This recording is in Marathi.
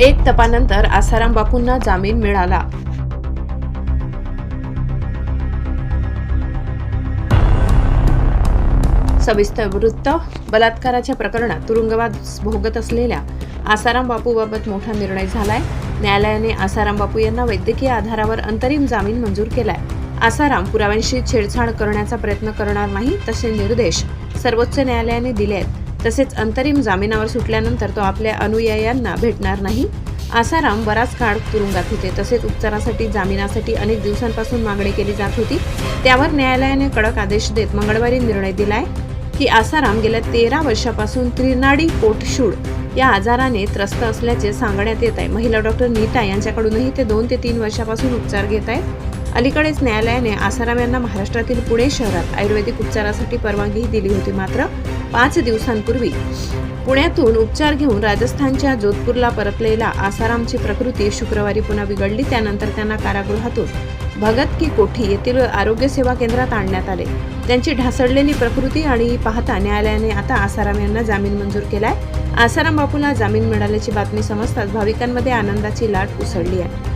एक तपानंतर आसाराम बापूंना जामीन मिळाला. सविस्तर वृत्त बलात्काराच्या प्रकरणात तुरुंगवाद भोगत असलेल्या आसाराम बापूबाबत मोठा निर्णय झालाय. न्यायालयाने आसाराम बापू यांना वैद्यकीय आधारावर अंतरिम जामीन मंजूर केलाय. आसाराम पुराव्यांशी छेडछाड करण्याचा प्रयत्न करणार नाही तसे निर्देश सर्वोच्च न्यायालयाने दिले आहेत तसेच अंतरिम जामिनावर सुटल्यानंतर तो आपल्या अनुयायांना भेटणार नाही. आसाराम बराच काळ तुरुंगात होते. तसेच उपचारासाठी जामिनासाठी अनेक दिवसांपासून मागणी केली जात होती. त्यावर न्यायालयाने कडक आदेश देत मंगळवारी निर्णय दिलाय की आसाराम गेल्या तेरा वर्षापासून त्रिनाडी पोटशूळ या आजाराने त्रस्त असल्याचे सांगण्यात येत आहे. महिला डॉक्टर नीता यांच्याकडूनही ते दोन ते तीन वर्षापासून उपचार घेत आहेत. अलीकडेच न्यायालयाने आसाराम यांना महाराष्ट्रातील पुणे शहरात आयुर्वेदिक उपचारासाठी परवानगी दिली होती मात्र पाच दिवसांपूर्वी पुण्यातून उपचार घेऊन राजस्थानच्या जोधपूरला परतलेला आसारामची प्रकृती शुक्रवारी पुन्हा बिघडली. त्यानंतर त्यांना कारागृहातून भगत की कोठी येथील आरोग्य सेवा केंद्रात आणण्यात आले. त्यांची ढासळलेली प्रकृती आणि पाहता न्यायालयाने आता आसाराम यांना जामीन मंजूर केलाय. आसाराम बापूला जामीन मिळाल्याची बातमी समजताच भाविकांमध्ये आनंदाची लाट उसळली आहे.